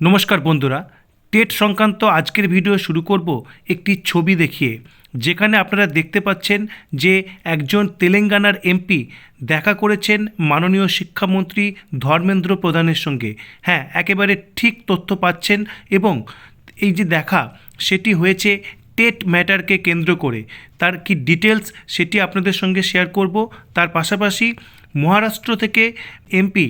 নমস্কার বন্ধুরা, টেট সংক্রান্ত আজকের ভিডিও শুরু করব একটি ছবি দেখিয়ে, যেখানে আপনারা দেখতে পাচ্ছেন যে একজন তেলেঙ্গানার এমপি দেখা করেছেন মাননীয় শিক্ষামন্ত্রী ধর্মেন্দ্র প্রধানের সঙ্গে। হ্যাঁ একেবারে ঠিক তথ্য পাচ্ছেন এবং এই যে দেখা, সেটি হয়েছে টেট ম্যাটারকে কেন্দ্র করে। তার কি ডিটেলস সেটি আপনাদের সঙ্গে শেয়ার করব। তার পাশাপাশি মহারাষ্ট্র থেকে এমপি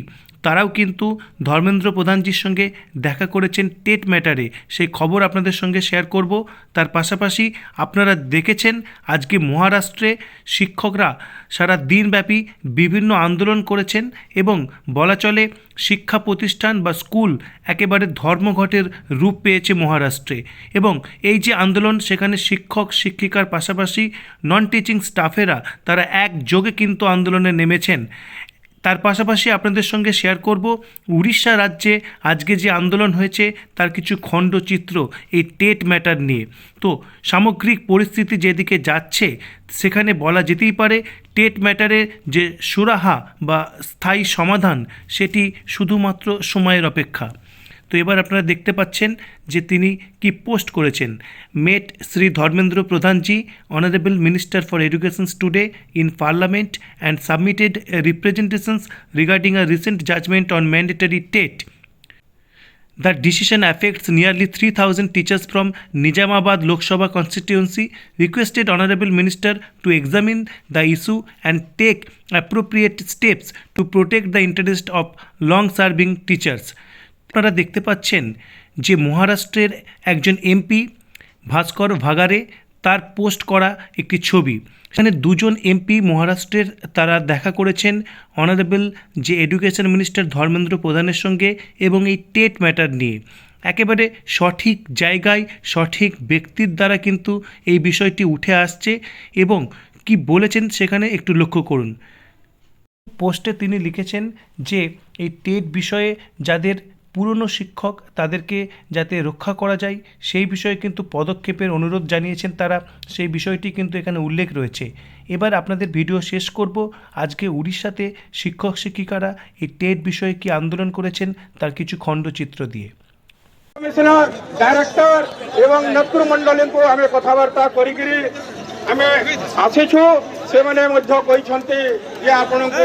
তারাও কিন্তু ধর্মেন্দ্র প্রধানজির সঙ্গে দেখা করেছেন টেট ম্যাটারে। সেই খবর আপনাদের সঙ্গে শেয়ার করব। তার পাশাপাশি আপনারা দেখেছেন আজকে মহারাষ্ট্রে শিক্ষকরা সারা দিনব্যাপী বিভিন্ন আন্দোলন করেছেন এবং বলা চলে শিক্ষা প্রতিষ্ঠান বা স্কুল একেবারে ধর্মঘটের রূপ পেয়েছে মহারাষ্ট্রে। এবং এই যে আন্দোলন, সেখানে শিক্ষক, শিক্ষিকার পাশাপাশি নন টিচিং স্টাফেরা তারা একযোগে কিন্তু আন্দোলনে নেমেছেন। তার পাশাপাশি আপনাদের সঙ্গে শেয়ার করব উড়িষ্যা রাজ্যে আজকে যে আন্দোলন হয়েছে, তার কিছু খণ্ডচিত্র এই টেট ম্যাটার নিয়ে। তো সামগ্রিক পরিস্থিতি যেদিকে যাচ্ছে, সেখানে বলা যেতেই পারে টেট ম্যাটারের যে সুরাহা বা স্থায়ী সমাধান, সেটি শুধুমাত্র সময়ের অপেক্ষা। তো এবার আপনারা দেখতে পাচ্ছেন যে তিনি কি পোস্ট করেছেন। Met Shri Dharmendra Pradhanji, honourable minister for educations today in parliament and submitted representations regarding a recent judgement on mandatory TET. The decision affects nearly three thousand teachers from Nizamabad Lok Sabha constituency requested honourable minister to examine the issue and take appropriate steps to protect the interest of long serving teachers. আপনারা দেখতে পাচ্ছেন যে মহারাষ্ট্রের একজন MP ভাস্কর ভাগারে তার post করা একটি ছবি। সেখানে দুজন এমপি মহারাষ্ট্রের তারা দেখা করেছেন, অনারেবল যে এডুকেশন মিনিস্টার ধর্মেন্দ্র প্রধানের সঙ্গে এবং এই টেট ম্যাটার নিয়ে। একেবারে সঠিক জায়গায়, সঠিক ব্যক্তির দ্বারা কিন্তু এই বিষয়টি উঠে আসছে এবং কি বলেছেন সেখানে একটু লক্ষ্য করুন। পোস্টে তিনি লিখেছেন যে, এই টেট বিষয়ে যাদের পুরনো শিক্ষক তাদেরকে যাতে রক্ষা করা যায়, সেই বিষয়ে কিন্তু পদক্ষেপের অনুরোধ জানিয়েছেন তারা। সেই বিষয়টি কিন্তু এখানে উল্লেখ রয়েছে। এবার আপনাদের ভিডিও শেষ করব। আজকে উড়িষ্যাতে শিক্ষক শিক্ষিকারা এই টেট বিষয়ে কি আন্দোলন করেছেন, তার কিছু খণ্ডচিত্র দিয়ে। কমিশনার, ডাইরেক্টর এবং নেতৃমণ্ডলীকে আমি কথাবার্তা করিকি আমি আসিছু, সেমানে মধ্য কইছন্তি যে আপনাকে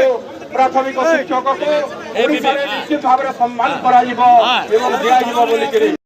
ପ୍ରାଥମିକ ଶିକ୍ଷକକୁ ଓଡ଼ିଶାରେ ନିଶ୍ଚିତ ଭାବରେ ସମ୍ମାନ କରାଯିବ ଏବଂ ଦିଆଯିବ ବୋଲିକିରି